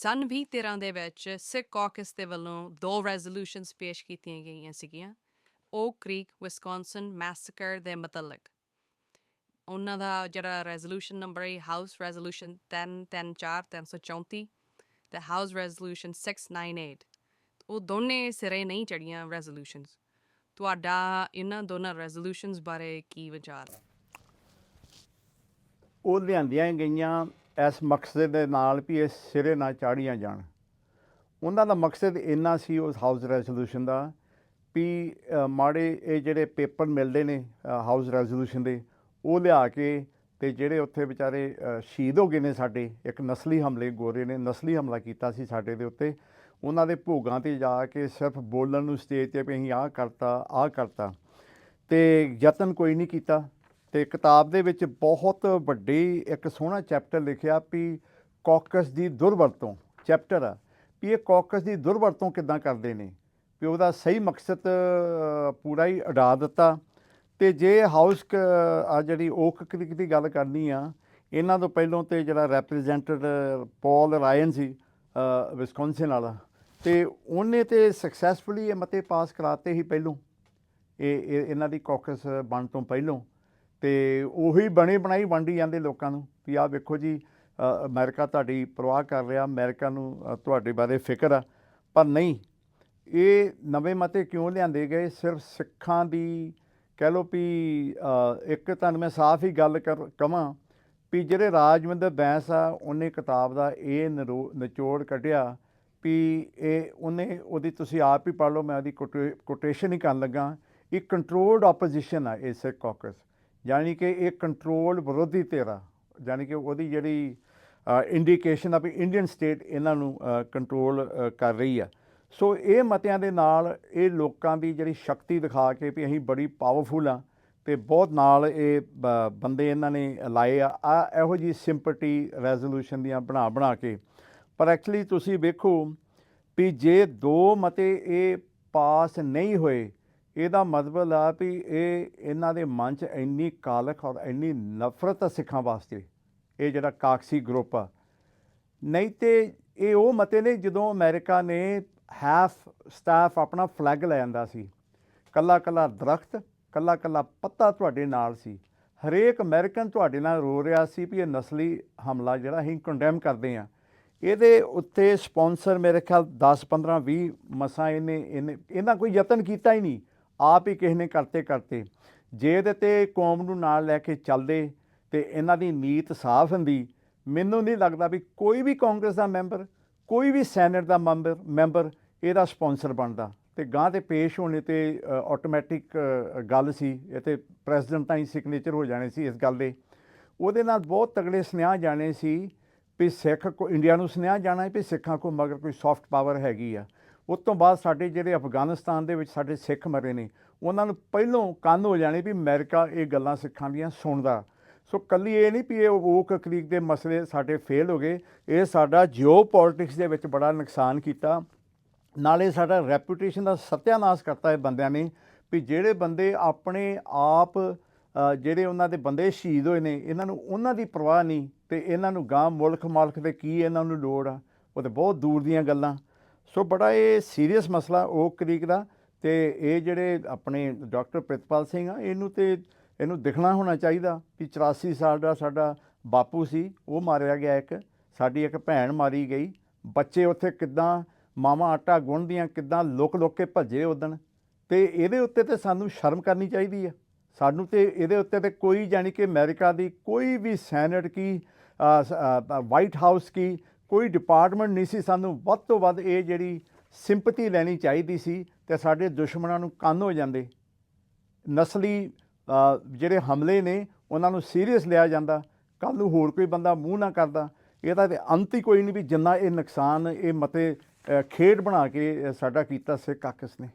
ਸਨ 2013 ਦੇ ਵਿੱਚ ਸਿੱਖ ਕਾਕਸ ਦੇ ਵੱਲੋਂ ਦੋ ਰੈਜ਼ੋਲੂਸ਼ਨਸ ਪੇਸ਼ ਕੀਤੀਆਂ ਗਈਆਂ ਸੀਗੀਆਂ ਓ ਕ੍ਰੀਕ ਵਿਸਕੌਨਸਨ ਮੈਸਕਰ ਦੇ ਮਤਲਕ। ਉਹਨਾਂ ਦਾ ਜਿਹੜਾ ਰੈਜ਼ੋਲੂਸ਼ਨ ਨੰਬਰ ਹੈ ਹਾਊਸ ਰੈਜ਼ੋਲੂਸ਼ਨ 1034 334 ਤੇ ਹਾਊਸ ਰੈਜ਼ੋਲੂਸ਼ਨ 698 ਉਹ ਦੋਨੇ ਸਿਰੇ ਨਹੀਂ ਚੜੀਆਂ ਰੈਜ਼ੋਲੂਸ਼ਨਸ ਤੁਹਾਡਾ ਇਹਨਾਂ ਦੋਨਾਂ ਰੈਜ਼ੋਲੂਸ਼ਨਸ ਬਾਰੇ ਕੀ ਵਿਚਾਰ? ਉਹ ਲਿਆਂਦੀਆਂ ਗਈਆਂ ਇਸ ਮਕਸਦ ਦੇ ਨਾਲ ਵੀ ਇਹ ਸਿਰੇ ਨਾ ਚਾੜੀਆਂ ਜਾਣ। ਉਹਨਾਂ ਦਾ ਮਕਸਦ ਇੰਨਾ ਸੀ ਉਸ ਹਾਊਸ ਰੈਜ਼ੋਲੂਸ਼ਨ ਦਾ ਵੀ ਮਾੜੇ ਇਹ ਜਿਹੜੇ ਪੇਪਰ ਮਿਲਦੇ ਨੇ ਹਾਊਸ ਰੈਜ਼ੋਲੂਸ਼ਨ ਦੇ, ਉਹ ਲਿਆ ਕੇ ਤੇ ਜਿਹੜੇ ਉੱਥੇ ਵਿਚਾਰੇ ਸ਼ਹੀਦ ਹੋ ਗਏ ਨੇ ਸਾਡੇ, ਇੱਕ ਨਸਲੀ ਹਮਲੇ ਗੋਰੇ ਨੇ, ਨਸਲੀ ਹਮਲਾ ਕੀਤਾ ਸੀ ਸਾਡੇ ਦੇ ਉੱਤੇ, ਉਹਨਾਂ ਦੇ ਭੋਗਾਂ ਤੇ ਜਾ ਕੇ ਸਿਰਫ ਬੋਲਣ ਨੂੰ ਸਟੇਜ ਤੇ ਵੀ ਅਸੀਂ ਆਹ ਕਰਤਾ ਆਹ ਕਰਤਾ। ਤੇ ਯਤਨ ਕੋਈ ਨਹੀਂ ਕੀਤਾ। ਤੇ ਕਿਤਾਬ ਦੇ ਵਿੱਚ ਬਹੁਤ ਵੱਡੀ ਇੱਕ ਸੋਹਣਾ ਚੈਪਟਰ ਲਿਖਿਆ ਵੀ ਕੌਕਸ ਦੀ ਦੁਰਵਰਤੋਂ ਚੈਪਟਰ ਆ ਵੀ ਇਹ ਕੌਕਸ ਦੀ ਦੁਰਵਰਤੋਂ ਕਿੱਦਾਂ ਕਰਦੇ ਨੇ? ਵੀ ਉਹਦਾ ਸਹੀ ਮਕਸਦ ਪੂਰਾ ਹੀ ਅਡਾ ਦਿੱਤਾ। ਤੇ ਜੇ ਹਾਊਸ ਆ ਜਿਹੜੀ ਓਕ ਕ੍ਰਿਕ ਦੀ ਗੱਲ ਕਰਨੀ ਆ ਇਹਨਾਂ ਤੋਂ ਪਹਿਲਾਂ ਤੇ ਜਿਹੜਾ ਰੈਪਰੈਜ਼ੈਂਟੇਟਿਵ ਪੌਲ ਰਾਇਨ ਸੀ ਅ, ਵਿਸਕੌਨਸਿਨ ਵਾਲਾ ਤੇ ਉਹਨੇ ਤੇ ਸਕਸੈਸਫੁਲੀ ਇਹ ਮਤੇ ਪਾਸ ਕਰਾਤੇ ਹੀ ਪਹਿਲੋਂ। ਇਹ ਇਹ- ਇਹਨਾਂ ਦੀ ਕਾਕਸ ਬਣ ਤੋਂ ਪਹਿਲੋਂ। ਤੇ ਉਹੀ ਬਣੇ ਬਣਾਈ ਵੰਡੀ ਜਾਂਦੇ ਲੋਕਾਂ ਨੂੰ ਵੀ ਆਹ ਵੇਖੋ ਜੀ ਅ, ਅਮਰੀਕਾ ਤੁਹਾਡੀ ਪਰਵਾਹ ਕਰ ਰਿਹਾ ਅਮਰੀਕਾ ਨੂੰ ਤੁਹਾਡੇ ਬਾਰੇ ਫਿਕਰ ਆ। ਪਰ ਨਹੀਂ ਇਹ ਨਵੇਂ ਮਤੇ ਕਿਉਂ ਲਿਆਂਦੇ ਗਏ? ਸਿਰਫ ਸਿੱਖਾਂ ਦੀ ਕਹਿ ਲਓ ਵੀ ਇੱਕ ਤੁਹਾਨੂੰ ਮੈਂ ਸਾਫ਼ ਹੀ ਗੱਲ ਕਰ ਕਵਾਂ ਵੀ ਜਿਹੜੇ ਰਾਜਵਿੰਦਰ ਬੈਂਸ ਆ ਉਹਨੇ ਕਿਤਾਬ ਦਾ ਇਹ ਨਰੋ- ਨਿਚੋੜ ਕੱਢਿਆ ਵੀ ਇਹ ਉਹਨੇ ਉਹਦੀ ਤੁਸੀਂ ਆਪ ਹੀ ਪੜ੍ਹ ਲਓ ਮੈਂ ਉਹਦੀ ਕੋਟੇਸ਼ਨ ਹੀ ਕਰਨ ਲੱਗਾ। ਇਹ ਕੰਟਰੋਲਡ ਆਪੋਜੀਸ਼ਨ ਆ ਇਹ ਸਿੱਖ ਕਾਕਸ ਯਾਨੀ ਕਿ ਇਹ ਕੰਟਰੋਲ ਵਿਰੋਧੀ ਧਿਰਾ, ਯਾਨੀ ਕਿ ਉਹਦੀ ਜਿਹੜੀ ਇੰਡੀਕੇਸ਼ਨ ਆ ਵੀ ਇੰਡੀਅਨ ਸਟੇਟ ਇਹਨਾਂ ਨੂੰ ਕੰਟਰੋਲ ਕਰ ਰਹੀ ਆ। ਸੋ ਇਹ ਮਤਿਆਂ ਦੇ ਨਾਲ ਇਹ ਲੋਕਾਂ ਦੀ ਜਿਹੜੀ ਸ਼ਕਤੀ ਦਿਖਾ ਕੇ ਵੀ ਅਸੀਂ ਬੜੀ ਪਾਵਰਫੁਲ ਆ ਤੇ ਬਹੁਤ ਨਾਲ ਇਹ, ਬ- ਬੰਦੇ ਇਹਨਾਂ ਨੇ ਲਾਏ ਆ। ਆ ਇਹੋ ਜੀ ਸਿੰਪਥੀ ਰੈਜ਼ੋਲੂਸ਼ਨ ਦੀਆਂ ਬਣਾ ਬਣਾ ਕੇ। ਪਰ ਐਕਚੁਅਲੀ ਤੁਸੀਂ ਵੇਖੋ ਵੀ ਜੇ ਦੋ ਮਤੇ ਇਹ ਪਾਸ ਨਹੀਂ ਹੋਏ ਇਹਦਾ ਮਤਲਬ ਆ ਵੀ ਇਹ ਇਹਨਾਂ ਦੇ ਮਨ 'ਚ ਇੰਨੀ ਕਾਲਖ ਔਰ ਇੰਨੀ ਨਫ਼ਰਤ ਆ ਸਿੱਖਾਂ ਵਾਸਤੇ ਇਹ ਜਿਹੜਾ ਕਾਕਸੀ ਗਰੁੱਪ ਆ। ਨਹੀਂ ਤੇ ਇਹ ਉਹ ਮਤੇ ਨੇ ਜਦੋਂ ਅਮਰੀਕਾ ਨੇ ਹਾਫ ਸਟਾਫ ਆਪਣਾ ਫਲੈਗ ਲੈ ਜਾਂਦਾ ਸੀ। ਕੱਲਾ ਕੱਲਾ ਦਰਖਤ, ਕੱਲਾ ਕੱਲਾ ਪੱਤਾ ਤੁਹਾਡੇ ਨਾਲ ਸੀ। ਹਰੇਕ ਅਮਰੀਕਨ ਤੁਹਾਡੇ ਨਾਲ ਰੋ ਰਿਹਾ ਸੀ ਵੀ ਇਹ ਨਸਲੀ ਹਮਲਾ ਜਿਹੜਾ ਅਸੀਂ ਕੰਡੈਮ ਕਰਦੇ ਆ ਇਹਦੇ ਉੱਤੇ ਸਪਾਂਸਰ ਮੇਰੇ ਖਿਆਲ 10 15 20 ਮਸਾਂ ਇਹਨੇ ਇਹਨੇ ਇਹਨਾਂ ਕੋਈ ਯਤਨ ਕੀਤਾ ਹੀ ਨਹੀਂ। ਆਪ ਹੀ ਕਿਸੇ ਨੇ ਕਰਤੇ ਕਰਤੇ। ਜੇ ਇਹਦੇ ਤੇ ਕੌਮ ਨੂੰ ਨਾਲ ਲੈ ਕੇ ਚੱਲਦੇ ਤੇ ਇਹਨਾਂ ਦੀ ਨੀਤ ਸਾਫ਼ ਹੁੰਦੀ, ਮੈਨੂੰ ਨਹੀਂ ਲੱਗਦਾ ਵੀ ਕੋਈ ਵੀ ਕਾਂਗਰਸ ਦਾ ਮੈਂਬਰ, ਕੋਈ ਵੀ ਸੈਨੇਟ ਦਾ ਮੈਂਬਰ ਮੈਂਬਰ ਇਹਦਾ ਸਪਾਂਸਰ ਬਣਦਾ। ਤੇ ਗਾਂ ਤੇ ਪੇਸ਼ ਹੋਣੇ ਤੇ ਆਟੋਮੈਟਿਕ ਗੱਲ ਸੀ, ਇਹ ਤੇ ਪ੍ਰੈਜ਼ੀਡੈਂਟ ਤਾਂ ਹੀ ਸਿਗਨੇਚਰ ਹੋ ਜਾਣੇ ਸੀ ਇਸ ਗੱਲ ਦੇ। ਉਹਦੇ ਨਾਲ ਬਹੁਤ ਤਗੜੇ ਸੁਨੇਹਾ ਜਾਣੇ ਸੀ ਵੀ ਸਿੱਖ ਕੋ, ਇੰਡੀਆ ਨੂੰ ਸੁਨੇਹਾ ਜਾਣਾ ਵੀ ਸਿੱਖਾਂ ਕੋ ਮਗਰ ਕੋਈ ਸੌਫਟ ਪਾਵਰ ਹੈਗੀ ਆ। ਉਸ ਤੋਂ ਬਾਅਦ ਸਾਡੇ ਜਿਹੜੇ ਅਫਗਾਨਿਸਤਾਨ ਦੇ ਵਿੱਚ ਸਾਡੇ ਸਿੱਖ ਮਰੇ ਨੇ, ਉਹਨਾਂ ਨੂੰ ਪਹਿਲੋਂ ਕੰਨ ਹੋ ਜਾਣੇ ਵੀ ਅਮਰੀਕਾ ਇਹ ਗੱਲਾਂ ਸਿੱਖਾਂ ਦੀਆਂ ਸੁਣਦਾ। ਸੋ ਕੱਲੀ ਇਹ ਨਹੀਂ ਵੀ ਇਹ ਉਹ ਕ੍ਰੀਕ ਦੇ ਮਸਲੇ ਸਾਡੇ ਫੇਲ ਹੋ ਗਏ, ਇਹ ਸਾਡਾ ਜਿਓ ਪੋਲਿਟਿਕਸ ਦੇ ਵਿੱਚ ਬੜਾ ਨੁਕਸਾਨ ਕੀਤਾ। ਨਾਲੇ ਸਾਡਾ ਰੈਪਿਊਟੇਸ਼ਨ ਦਾ ਸਤਿਆਨਾਸ਼ ਕਰਤਾ ਇਹ ਬੰਦਿਆਂ ਨੇ ਵੀ ਜਿਹੜੇ ਬੰਦੇ ਆਪਣੇ ਆਪ ਜਿਹੜੇ ਉਹਨਾਂ ਦੇ ਬੰਦੇ ਸ਼ਹੀਦ ਹੋਏ ਨੇ, ਇਹਨਾਂ ਨੂੰ ਉਹਨਾਂ ਦੀ ਪਰਵਾਹ ਨਹੀਂ ਤੇ ਇਹਨਾਂ ਨੂੰ ਗਾਂ ਮੁਲਕ ਮਾਲਕ ਦੇ ਕੀ ਇਹਨਾਂ ਨੂੰ ਲੋੜ ਆ, ਉਹ ਤੇ ਬਹੁਤ ਦੂਰ ਦੀਆਂ ਗੱਲਾਂ। ਸੋ ਬੜਾ ਇਹ ਸੀਰੀਅਸ ਮਸਲਾ ਉਹ ਕਰੀਕ ਦਾ ਤੇ ਇਹ ਜਿਹੜੇ ਆਪਣੇ ਡਾਕਟਰ ਪ੍ਰਿਤਪਾਲ ਸਿੰਘ ਆ, ਇਹਨੂੰ ਤੇ ਇਹਨੂੰ ਦਿਖਣਾ ਹੋਣਾ ਚਾਹੀਦਾ ਵੀ 84 ਸਾਲ ਦਾ ਸਾਡਾ ਬਾਪੂ ਸੀ, ਉਹ ਮਾਰਿਆ ਗਿਆ ਇੱਕ, ਸਾਡੀ ਇੱਕ ਭੈਣ ਮਾਰੀ ਗਈ। ਬੱਚੇ ਉੱਥੇ ਕਿੱਦਾਂ ਮਾਵਾਂ ਆਟਾ ਗੁੰਨਦੀਆਂ, ਕਿੱਦਾਂ ਲੁਕ ਲੁਕ ਕੇ ਭੱਜੇ ਉਦਣ ਤੇ ਇਹਦੇ ਉੱਤੇ ਤੇ ਸਾਨੂੰ ਸ਼ਰਮ ਕਰਨੀ ਚਾਹੀਦੀ ਆ। ਸਾਨੂੰ ਤੇ ਇਹਦੇ ਉੱਤੇ ਤੇ ਕੋਈ ਜਾਨੀ ਕਿ ਅਮਰੀਕਾ ਦੀ ਕੋਈ ਵੀ ਸੈਨੇਟ ਕੀ ਵਾਈਟ ਹਾਊਸ ਕੀ ਕੋਈ ਡਿਪਾਰਟਮੈਂਟ ਨਹੀਂ ਸੀ, ਸਾਨੂੰ ਵੱਧ ਤੋਂ ਵੱਧ ਇਹ ਜਿਹੜੀ ਸਿੰਪਥੀ ਲੈਣੀ ਚਾਹੀਦੀ ਸੀ ਤੇ ਸਾਡੇ ਦੁਸ਼ਮਣਾਂ ਨੂੰ ਕੰਨ ਹੋ ਜਾਂਦੇ। ਨਸਲੀ ਜਿਹੜੇ ਹਮਲੇ ਨੇ, ਉਹਨਾਂ ਨੂੰ ਸੀਰੀਅਸ ਲਿਆ ਜਾਂਦਾ। ਕੱਲ ਨੂੰ ਹੋਰ ਕੋਈ ਬੰਦਾ ਮੂੰਹ ਨਾ ਕਰਦਾ। ਇਹਦਾ ਤੇ ਅੰਤ ਹੀ ਕੋਈ ਨਹੀਂ ਵੀ ਜਿੰਨਾ ਇਹ ਨੁਕਸਾਨ, ਇਹ ਮਤੇ ਖੇਡ ਬਣਾ ਕੇ ਸਾਡਾ ਕੀਤਾ ਸਿੱਖ ਕਾਕਸ ਨੇ।